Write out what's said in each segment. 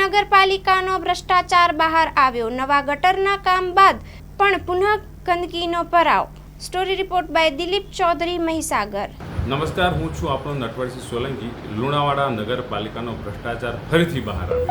નગરપાલિકાનો ભ્રષ્ટાચાર બહાર આવ્યો. નવા ગટરના કામ બાદ પણ પુનઃ ગંદકીનો ભરાવ. Story report by Dilip Chaudhary, Mahisagar. નમસ્કાર, હું છું આપણો નટવરસિંહ સોલંકી. લુણાવાડા નગરપાલિકાનો ભ્રષ્ટાચાર ફરીથી બહાર આવ્યો.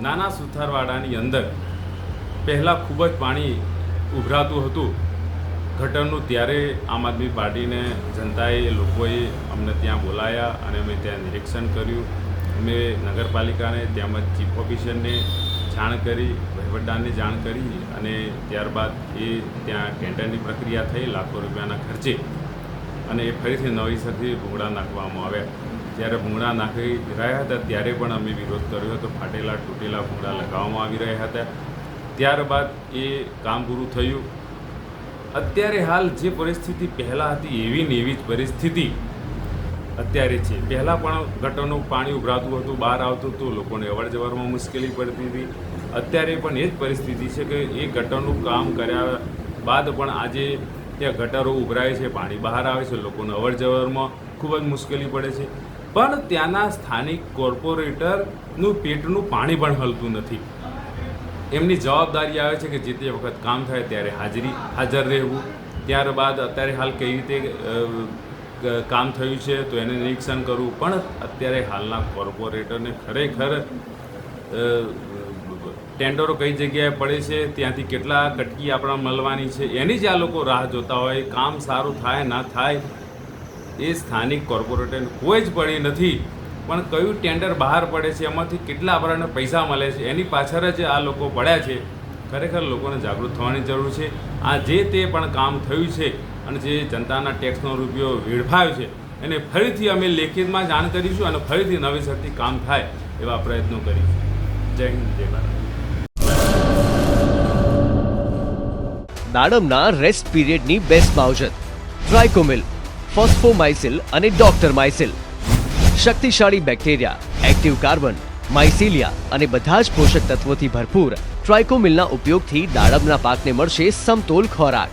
નાના સુથારવાડાની અંદર પહેલાં ખૂબ જ પાણી ઉભરાતું હતું. ગટરનું ત્યારે આમ આદમી પાર્ટીને, જનતાએ, લોકોએ અમને ત્યાં બોલાયા અને અમે ત્યાં નિરીક્ષણ કર્યું. અમે નગરપાલિકાને તેમજ ચીફ ઓફિસરને જાણ કરી, વહીવટદારને જાણ કરી અને ત્યારબાદ એ ત્યાં ટેન્ડરની પ્રક્રિયા થઈ, લાખો રૂપિયાના ખર્ચે અને એ ફરીથી નવેસરથી ભૂંગળા નાખવામાં આવ્યા. જ્યારે ભૂંગળા નાખી રહ્યા હતા, ત્યારે પણ અમે વિરોધ કર્યો હતો. ફાટેલા, તૂટેલા ભૂંગળા લગાવવામાં આવી રહ્યા હતા. ત્યારબાદ એ કામ પૂરું થયું. અત્યારે હાલ જે પરિસ્થિતિ પહેલાં હતી, એવી ને એવી જ પરિસ્થિતિ અત્યારે છે. પહેલાં પણ ગટરનું પાણી ઉભરાતું હતું, બહાર આવતું હતું, લોકોને અવર જવરમાં મુશ્કેલી પડતી હતી. અત્યારે પણ એ જ પરિસ્થિતિ છે કે એ ગટરનું કામ કર્યા બાદ પણ આજે ત્યાં ગટરો ઉભરાય છે, પાણી બહાર આવે છે, લોકોને અવર જવરમાં ખૂબ જ મુશ્કેલી પડે છે. પણ ત્યાંના સ્થાનિક કોર્પોરેટરનું પેટનું પાણી પણ હલતું નથી. એમની જવાબદારી આવે છે કે જે તે વખત કામ થાય ત્યારે હાજરી, હાજર રહેવું. ત્યારબાદ અત્યારે હાલ કઈ રીતે કામ થયું છે, તો એને નિરીક્ષણ કરવું પણ અત્યારે હાલના કોર્પોરેટરને ખરેખર ટેન્ડરો કઈ જગ્યાએ પડે છે, ત્યાંથી કેટલા કટકી આપણા મળવાની છે, એની જ આ લોકો રાહ જોતા હોય, કામ સારું થાય, ના થાય, એ સ્થાનિક કોર્પોરેટરને કોઈ જ પડી નથી. પણ કયું ટેન્ડર બહાર પડે છે, એમાંથી કેટલા આપણને પૈસા મળે છે, એની પાછળ જ આ લોકો પડ્યા છે. ખરેખર લોકોને જાગૃત થવાની જરૂર છે. આ જે તે પણ કામ થયું છે અને જે જનતાના ટેક્સનો રૂપિયો વેડફાયો છે, એને ફરીથી અમે લેખિતમાં જાણ કરીશું અને ફરીથી નવેસરથી કામ થાય એવા પ્રયત્નો કરીશું. જય હિન્દ, જય ભારત. દાડમના રેસ્ટ પીરિયડની બેસ્ટ માવજત ટ્રાયકોમિલ ફોસ્ફોમાઇસિલ અને ડોક્ટર માઇસિલ. શક્તિશાળી બેક્ટેરિયા, એક્ટિવ કાર્બન, માઇસિલિયા અને બધા જ પોષક તત્વોથી ભરપૂર ટ્રાયકોમિલના ઉપયોગથી દાડમના પાકને મળશે સમતોલ ખોરાક.